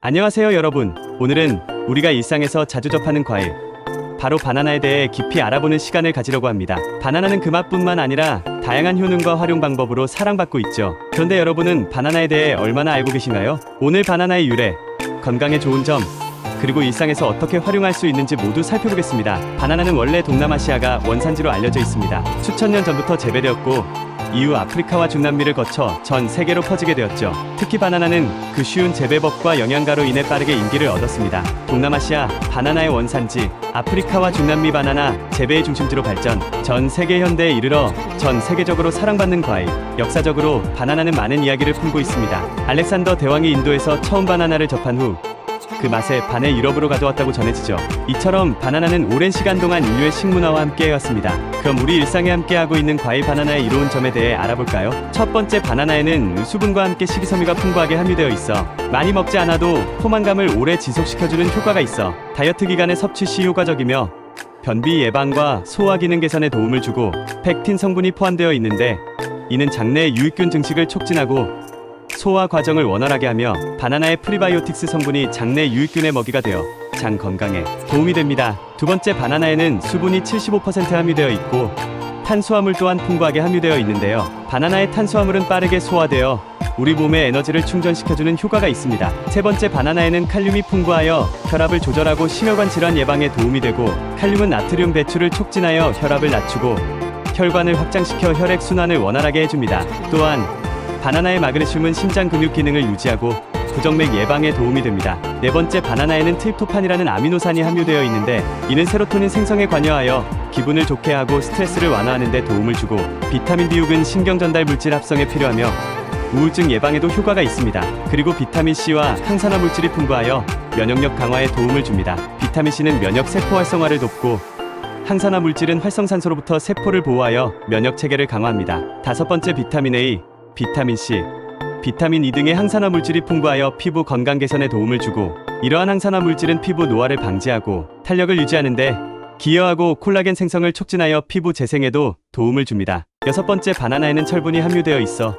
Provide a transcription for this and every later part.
안녕하세요 여러분. 오늘은 우리가 일상에서 자주 접하는 과일, 바로 바나나에 대해 깊이 알아보는 시간을 가지려고 합니다. 바나나는 그 맛뿐만 아니라 다양한 효능과 활용 방법으로 사랑받고 있죠. 그런데 여러분은 바나나에 대해 얼마나 알고 계신가요? 오늘 바나나의 유래, 건강에 좋은 점, 그리고 일상에서 어떻게 활용할 수 있는지 모두 살펴보겠습니다. 바나나는 원래 동남아시아가 원산지로 알려져 있습니다. 수천 년 전부터 재배되었고 이후 아프리카와 중남미를 거쳐 전 세계로 퍼지게 되었죠. 특히 바나나는 그 쉬운 재배법과 영양가로 인해 빠르게 인기를 얻었습니다. 동남아시아 바나나의 원산지 아프리카와 중남미 바나나 재배의 중심지로 발전 전 세계 현대에 이르러 전 세계적으로 사랑받는 과일 역사적으로 바나나는 많은 이야기를 품고 있습니다. 알렉산더 대왕이 인도에서 처음 바나나를 접한 후 그 맛에 반의 유럽으로 가져왔다고 전해지죠. 이처럼 바나나는 오랜 시간 동안 인류의 식문화와 함께해왔습니다. 그럼 우리 일상에 함께하고 있는 과일 바나나의 이로운 점에 대해 알아볼까요? 첫 번째 바나나에는 수분과 함께 식이섬유가 풍부하게 함유되어 있어 많이 먹지 않아도 포만감을 오래 지속시켜주는 효과가 있어 다이어트 기간에 섭취 시 효과적이며 변비 예방과 소화 기능 개선에 도움을 주고 펙틴 성분이 포함되어 있는데 이는 장내 유익균 증식을 촉진하고 소화 과정을 원활하게 하며 바나나의 프리바이오틱스 성분이 장내 유익균의 먹이가 되어 장 건강에 도움이 됩니다. 두 번째 바나나에는 수분이 75% 함유되어 있고 탄수화물 또한 풍부하게 함유되어 있는데요. 바나나의 탄수화물은 빠르게 소화되어 우리 몸의 에너지를 충전시켜주는 효과가 있습니다. 세 번째 바나나에는 칼륨이 풍부하여 혈압을 조절하고 심혈관 질환 예방에 도움이 되고 칼륨은 나트륨 배출을 촉진하여 혈압을 낮추고 혈관을 확장시켜 혈액 순환을 원활하게 해줍니다. 또한 바나나의 마그네슘은 심장 근육 기능을 유지하고 부정맥 예방에 도움이 됩니다. 네 번째 바나나에는 트립토판이라는 아미노산이 함유되어 있는데 이는 세로토닌 생성에 관여하여 기분을 좋게 하고 스트레스를 완화하는 데 도움을 주고 비타민 B6은 신경 전달 물질 합성에 필요하며 우울증 예방에도 효과가 있습니다. 그리고 비타민 C와 항산화 물질이 풍부하여 면역력 강화에 도움을 줍니다. 비타민 C는 면역 세포 활성화를 돕고 항산화 물질은 활성산소로부터 세포를 보호하여 면역 체계를 강화합니다. 다섯 번째 비타민 A, 비타민 C, 비타민 E 등의 항산화 물질이 풍부하여 피부 건강 개선에 도움을 주고 이러한 항산화 물질은 피부 노화를 방지하고 탄력을 유지하는데 기여하고 콜라겐 생성을 촉진하여 피부 재생에도 도움을 줍니다. 여섯 번째 바나나에는 철분이 함유되어 있어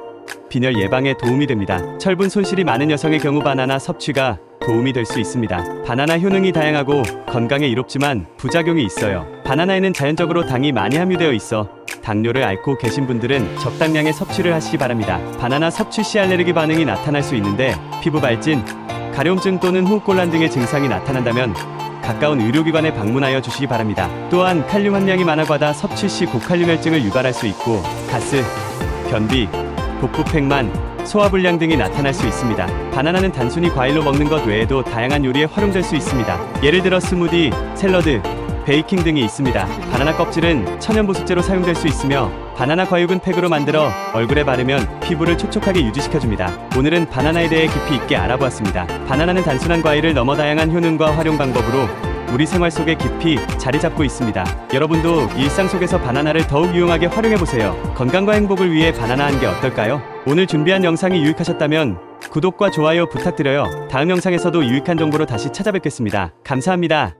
빈혈 예방에 도움이 됩니다. 철분 손실이 많은 여성의 경우 바나나 섭취가 도움이 될 수 있습니다. 바나나 효능이 다양하고 건강에 이롭지만 부작용이 있어요. 바나나에는 자연적으로 당이 많이 함유되어 있어 당뇨를 앓고 계신 분들은 적당량의 섭취를 하시기 바랍니다. 바나나 섭취 시 알레르기 반응이 나타날 수 있는데 피부 발진, 가려움증 또는 호흡곤란 등의 증상이 나타난다면 가까운 의료기관에 방문하여 주시기 바랍니다. 또한 칼륨 함량이 많아 과다 섭취 시 고칼륨 혈증을 유발할 수 있고 가스, 변비, 복부 팽만, 소화불량 등이 나타날 수 있습니다. 바나나는 단순히 과일로 먹는 것 외에도 다양한 요리에 활용될 수 있습니다. 예를 들어 스무디, 샐러드, 베이킹 등이 있습니다. 바나나 껍질은 천연 보습제로 사용될 수 있으며 바나나 과육은 팩으로 만들어 얼굴에 바르면 피부를 촉촉하게 유지시켜줍니다. 오늘은 바나나에 대해 깊이 있게 알아보았습니다. 바나나는 단순한 과일을 넘어 다양한 효능과 활용 방법으로 우리 생활 속에 깊이 자리 잡고 있습니다. 여러분도 일상 속에서 바나나를 더욱 유용하게 활용해 보세요. 건강과 행복을 위해 바나나 한 게 어떨까요? 오늘 준비한 영상이 유익하셨다면 구독과 좋아요 부탁드려요. 다음 영상에서도 유익한 정보로 다시 찾아뵙겠습니다. 감사합니다.